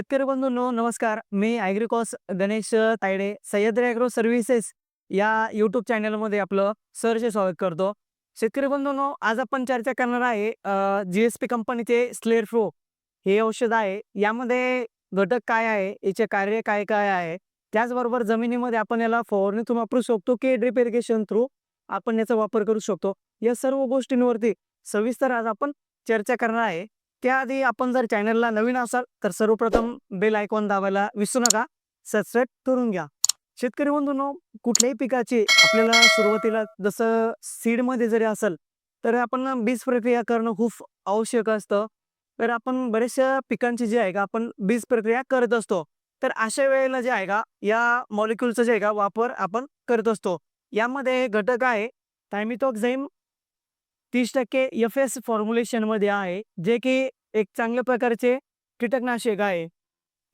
शेतकरी बंधूंनो नमस्कार. मी ॲग्रिकॉस गणेश तायडे सह्याद्री ॲग्रो सर्व्हिसेस या यूट्यूब चॅनलमध्ये आपलं सरचे स्वागत करतो. शेतकरी बंधूंनो आज आपण चर्चा करणार आहे जी एस पी कंपनीचे स्लेअर फ्रो हे औषध आहे. यामध्ये घटक काय आहे? याचे कार्य काय काय आहे? त्याचबरोबर जमिनीमध्ये आपण याला फवारणीतून वापरू शकतो की ड्रिप इरिगेशन थ्रू आपण याचा वापर करू शकतो. या सर्व गोष्टींवरती सविस्तर आज आपण चर्चा करणार आहे. त्याआधी आपण जर चॅनलला नवीन असाल तर सर्वप्रथम बेल आयकॉन दाबायला विसरू नका. सबस्क्राईब करून घ्या. शेतकरी बंधूंनो कुठल्याही पिकाची आपल्याला सुरुवातीला जसं सीडमध्ये जरी असेल तर आपण बीज प्रक्रिया करणं खूप आवश्यक असतं. तर आपण बऱ्याचशा पिकांची जी आहे का आपण बीज प्रक्रिया करत असतो. तर अशा वेळेला जे आहे का या मॉलिक्युलचा जे आहे का वापर आपण करत असतो. यामध्ये घटक आहे थायमिथॉक्झाईम तीस टक्के एफ एस फॉर्म्युलेशनमध्ये आहे जे की एक चांगल्या प्रकारचे कीटकनाशक आहे.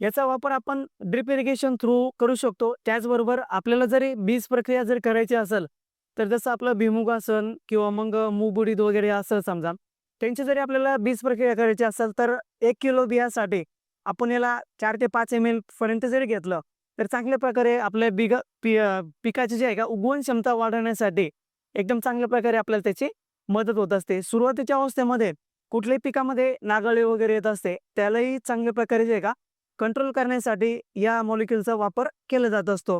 याचा वापर आपण ड्रिप इरिगेशन थ्रू करू शकतो. त्याचबरोबर आपल्याला जरी बीज प्रक्रिया जर करायची असेल तर जसं आपलं भिमुग असन किंवा मग मूग उडीद वगैरे असं समजा त्यांची जरी आपल्याला बीज प्रक्रिया करायची असेल तर एक किलो बियासाठी आपण याला चार ते पाच एम एल पर्यंत जरी घेतलं तर चांगल्या प्रकारे आपल्या बिग पि पिकाची जी आहे का उगवण क्षमता वाढवण्यासाठी एकदम चांगल्या प्रकारे आपल्याला त्याची मदत होत असते. सुरुवातीच्या अवस्थेमध्ये कुठल्याही पिकामध्ये नागळे वगैरे येत असते त्यालाही चांगल्या प्रकारे जे आहे का कंट्रोल करण्यासाठी या मॉलिक्युलचा वापर केला जात असतो.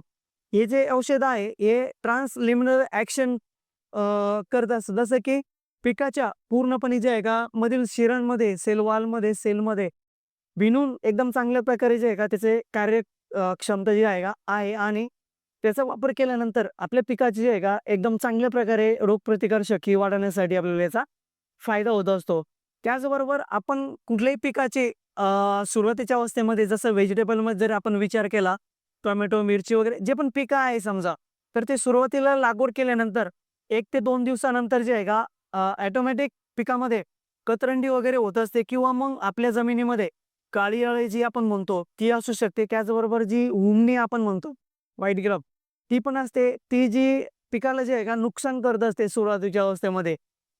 हे जे औषध आहे हे ट्रान्सलिमिनल ॲक्शन करत असतं. जसं की पिकाच्या पूर्णपणे जे आहे का मधील शिरणमध्ये सेलवालमध्ये सेलमध्ये भिनून एकदम चांगल्या प्रकारे जे आहे का त्याचे कार्य क्षमता जी आहे का आहे आणि त्याचा वापर केल्यानंतर आपल्या पिकाची जे आहे का एकदम चांगल्या प्रकारे रोगप्रतिकार शक्ती वाढवण्यासाठी आपल्याला याचा फायदा होत असतो. त्याचबरोबर आपण कुठल्याही पिकाचे सुरुवातीच्या अवस्थेमध्ये जसं व्हेजिटेबलमध्ये जर आपण विचार केला टोमॅटो मिरची वगैरे जे पण पिकं आहे समजा तर ते सुरुवातीला लागवड केल्यानंतर एक ते दोन दिवसानंतर जे आहे का ॲटोमॅटिक पिकामध्ये कतरंडी वगैरे होत असते किंवा मग आपल्या जमिनीमध्ये काळी अळी जी आपण म्हणतो ती असू शकते. त्याचबरोबर जी उमणी आपण म्हणतो व्हाईट ग्रब ती पण असते. ती जी पिकाला जे आहे का नुकसान करत असते सुरुवातीच्या अवस्थेमध्ये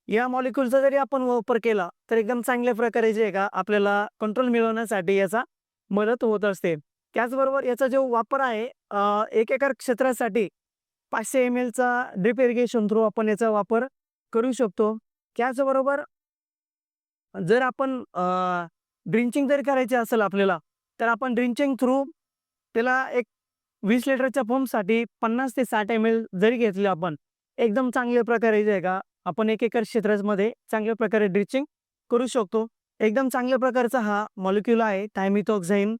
या मॉलिक्युलचा जरी आपण वापर केला तर एकदम चांगल्या प्रकारे जे आहे का आपल्याला कंट्रोल मिळवण्यासाठी याचा मदत होत असते. त्याचबरोबर याचा जो वापर आहे एक एकर क्षेत्रासाठी पाचशे एम एलचा ड्रिप इरिगेशन थ्रू आपण याचा वापर करू शकतो. त्याचबरोबर जर आपण ड्रिंचिंग जर करायचे असेल आपल्याला तर आपण ड्रिंचिंग थ्रू त्याला एक वीस लिटरच्या पंपसाठी पन्नास ते साठ एम एल जरी घेतलं आपण एकदम चांगल्या प्रकारे जे आहे का आपण एक एकर क्षेत्रामध्ये चांगल्या प्रकारे ड्रिचिंग करू शकतो. एकदम चांगल्या प्रकारचा हा मॉलिक्युल आहे थायमिथॉक्झाईन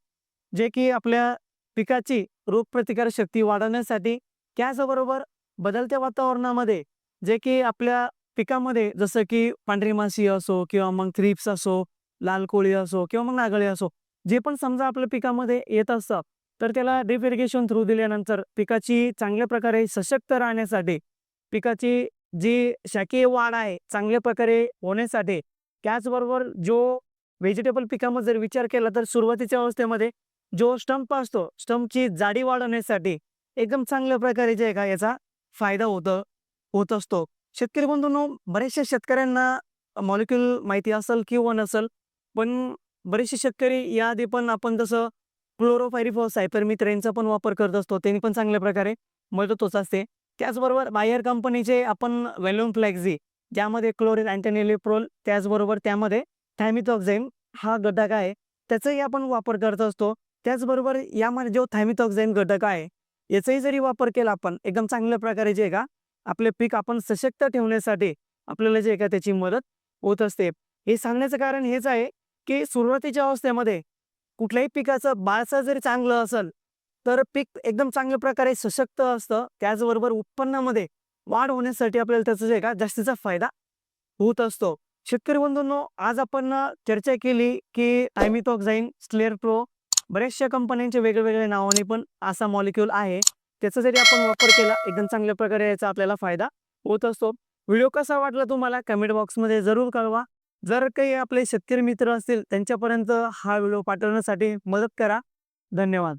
जे की आपल्या पिकाची रोगप्रतिकार शक्ती वाढवण्यासाठी त्याचबरोबर बदलत्या वातावरणामध्ये जे की आपल्या पिकामध्ये जसं की पांढरी माशी असो किंवा मग थ्रिप्स असो लाल कोळी असो किंवा मग नागळी असो जे पण समजा आपल्या पिकामध्ये येत असतं तर त्याला ड्रिप इरिगेशन थ्रू दिल्यानंतर पिकाची चांगल्या प्रकारे सशक्त राहण्यासाठी पिकाची जी शाकीय वाढ आहे चांगल्या प्रकारे होण्यासाठी त्याचबरोबर जो व्हेजिटेबल पिकामध्ये जर विचार केला तर सुरुवातीच्या अवस्थेमध्ये जो स्टंप असतो स्टंपची जाडी वाढवण्यासाठी एकदम चांगल्या प्रकारे जे आहे का याचा फायदा होतं होत असतो. शेतकरी बंधूंनो बरेचशा शेतकऱ्यांना मॉलिक्युल माहिती असेल किंवा नसेल पण बरेचसे शेतकरी याआधी पण आपण जसं क्लोरोफायरिफॉस सायपरमित्र ट्रेनचा पण वापर करत असतो. त्यांनी पण चांगल्या प्रकारे मदत होत असते. त्याचबरोबर बायर कंपनीचे आपण व्हॅल्यूम फ्लॅक्झी ज्यामध्ये क्लोरिन अँटेनिलिप्रोल त्याचबरोबर त्यामध्ये थायमिथॉक्झाईन हा घटक आहे त्याचाही आपण वापर करत असतो. त्याचबरोबर यामध्ये जो थायमिथॉक्झाईन घटक आहे याचाही जरी वापर केला आपण एकदम चांगल्या प्रकारे जे का आपले पीक आपण सशक्त ठेवण्यासाठी आपल्याला जे का त्याची मदत होत असते. हे सांगण्याचं कारण हेच आहे की सुरुवातीच्या अवस्थेमध्ये कुठल्याही पिकाचं बाळसं जरी चांगलं असेल तर पीक एकदम चांगल्या प्रकारे सशक्त असतं. त्याचबरोबर उत्पन्नामध्ये वाढ होण्यासाठी आपल्याला त्याचा जे का जास्तीचा फायदा होत असतो. शेतकरी बंधूंनो आज आपण चर्चा केली की आयमिथॉक्झाईन स्लेअर प्रो बऱ्याचशा कंपन्यांच्या वेगवेगळ्या नावाने पण असा मॉलिक्युल आहे. त्याचा जरी आपण वापर केला एकदम चांगल्या प्रकारे याचा आपल्याला फायदा होत असतो. व्हिडिओ कसा वाटला तुम्हाला? कमेंट बॉक्समध्ये जरूर कळवा. जर काही आपले शेतकरी मित्र असतील त्यांच्यापर्यंत हा व्हिडिओ पाठवण्यासाठी मदत करा. धन्यवाद.